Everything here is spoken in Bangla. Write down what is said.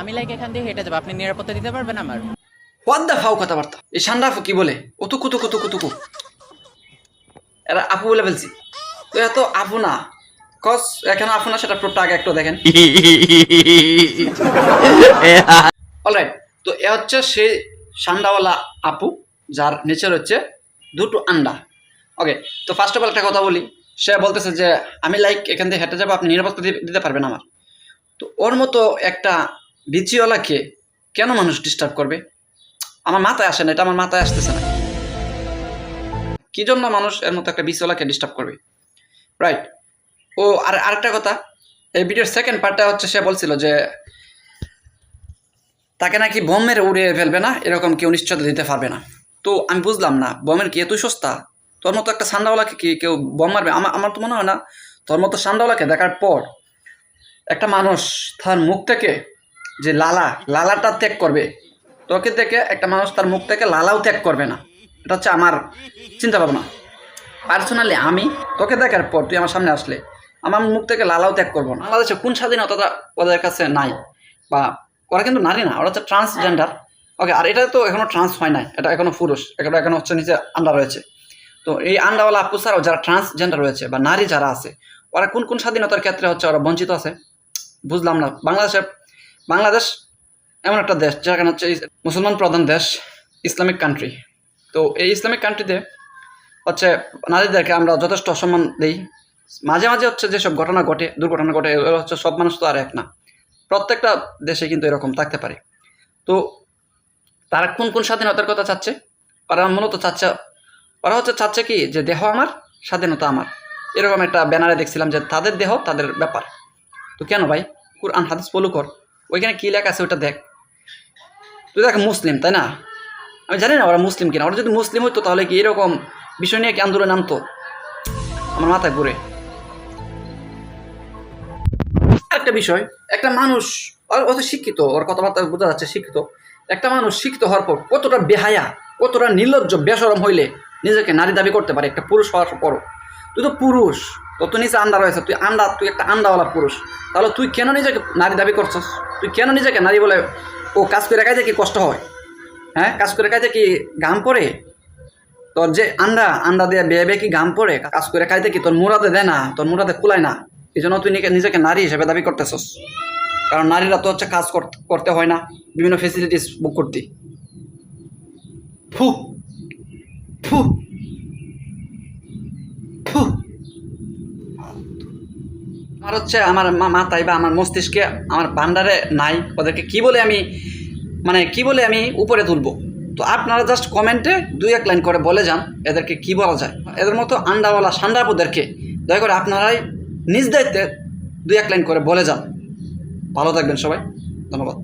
আমি লাইক এখান দিয়ে হেঁটে যাব। আপনি নিরাপত্তা দিতে পারবেন আমার? ফাও কথাবার্তা? এই সান্ডা আপু কি বলে? এরা আপু বলে ফেলছি। এত আপু না। কস এখানে আপু না সেটা একটু দেখেন। অলরাইট তো এ হচ্ছে সেই সান্ডাওয়ালা আপু, যার নেচার হচ্ছে দুটো আন্ডা। ওকে তো ফার্স্ট অফ অল একটা কথা বলি। সে বলতেছে যে, আমি লাইক এখান থেকে হেঁটে যাব, আপনি নিরাপত্তা দিতে পারবেন আমার। তো ওর মতো একটা বিচিওয়ালাকে কেন মানুষ ডিস্টার্ব করবে? আমার মাথায় আসে না, এটা আমার মাথায় আসতেছে না। কি জন্য মানুষ এর মতো একটা বিচিওয়ালাকে ডিস্টার্ব করবে? রাইট ও, আর আরেকটা কথা, এই ভিডিওর সেকেন্ড পার্টটা হচ্ছে সে বলছিল যে, তাকে নাকি বোমের উড়িয়ে ফেলবে না? এরকম কেউ নিশ্চয়তা দিতে পারবে না। তো আমি বুঝলাম না, বোমের কি এতই সস্তা? তোর মতো একটা সান্ডাওয়ালাকে কি কেউ বোম মারবে? আমার আমার তো মনে হয় না, তোর মতো সান্ডাওয়ালাকে দেখার পর একটা মানুষ তার মুখ থেকে যে লালা, লালাটা ত্যাগ করবে। তোকে দেখে একটা মানুষ তার মুখ থেকে লালাও ত্যাগ করবে না। এটা হচ্ছে আমার চিন্তা ভাবনা পার্সোনালি আমি তোকে দেখার পর তুই আমার সামনে আসলে, আমার মুখ থেকে লালাও ত্যাগ করব না। বাংলাদেশে কোন স্বাধীনতা ওদের কাছে নাই, বা ওরা কিন্তু নারী না, ওরা হচ্ছে ট্রান্সজেন্ডার ওকে আর এটা তো এখনও ট্রান্স হয় নাই, এটা এখনও পুরুষ এটা এখনও হচ্ছে নিচে আন্ডা রয়েছে। তো এই আন্ডাওয়ালা আপু যারা ট্রান্সজেন্ডার রয়েছে, বা নারী যারা আছে, ওরা কোন কোন স্বাধীনতার ক্ষেত্রে হচ্ছে ওরা বঞ্চিত আছে? বুঝলাম না বাংলাদেশে বাংলাদেশ এমন একটা দেশ যেখানে হচ্ছে মুসলমান প্রধান দেশ ইসলামিক কান্ট্রি তো এই ইসলামিক কান্ট্রিতে হচ্ছে নারীদেরকে আমরা যথেষ্ট অসম্মান দিই। মাঝে মাঝে হচ্ছে যেসব ঘটনা ঘটে, দুর্ঘটনা ঘটে, এগুলো হচ্ছে সব মানুষ তো আর এক না। প্রত্যেকটা দেশে কিন্তু এরকম থাকতে পারে। তো তারা কোন কোন স্বাধীনতার কথা চাচ্ছে? ওরা মূলত চাচ্ছে, ওরা হচ্ছে চাচ্ছে কি যে দেহ আমার, স্বাধীনতা আমার। এরকম একটা ব্যানারে দেখছিলাম যে তাদের দেহ তাদের ব্যাপার। তো কেন ভাই? কুরআন, হাদিস ফলো কর। ওইখানে কী লেখা আছে ওটা দেখ। তুই দেখ মুসলিম, তাই না? আমি জানি না ওরা মুসলিম কিনা। ওরা যদি মুসলিম হতো তাহলে কি এরকম বিষয় নিয়ে কি আন্দোলন নামতো? আমার মাথায় ঘুরে। একটা বিষয়, একটা মানুষ অত শিক্ষিত, ওর কথাবার্তা বোঝা যাচ্ছে, শিক্ষিত। একটা মানুষ শিক্ষিত হওয়ার পর কতটা বেহায়া, কতটা নির্লজ্জ, বেসরম হইলে নিজেকে নারী দাবি করতে পারে, একটা পুরুষ হওয়ার পরও। তুই তো পুরুষ। তো নিচে আন্ডা রয়েছে তুই আন্ডা তুই একটা আন্ডাওয়ালা পুরুষ। তাহলে তুই কেন নিজেকে নারী দাবি করছস? তুই কেন নিজেকে নারী বলে ও কাজ করে খাইতে কি কষ্ট হয়? হ্যাঁ কাজ করে খাইতে কি গাম পড়ে? তোর যে আন্ডা আন্ডা দিয়ে বেয়ে বেয়ে কি গাম পড়ে? কাজ করে খাইতে কি তোর মুরাদে দেয় না? তোর মুরাদে কুলায় না? এই জন্য তুই নিজে- নিজেকে নারী হিসেবে দাবি করতেছস। কারণ নারীরা তো হচ্ছে কাজ কর- করতে হয় না। বিভিন্ন ফেসিলিটিস বুক করতে। ফু ফু আমার হচ্ছে আমার মাথায় বা আমার মস্তিষ্কে আমার ভান্ডারে নাই। ওদেরকে কি বলে আমি মানে কি বলে আমি উপরে তুলবো? তো আপনারা জাস্ট কমেন্টে দুই এক লাইন করে বলে যান, এদেরকে কি বলা যায়। এদের মতো আন্ডাওয়ালা সান্ডাপুদেরকে দয়া করে আপনারাই নিজ দায়িত্বে দুই এক লাইন করে বলে যান। ভালো থাকবেন সবাই, ধন্যবাদ।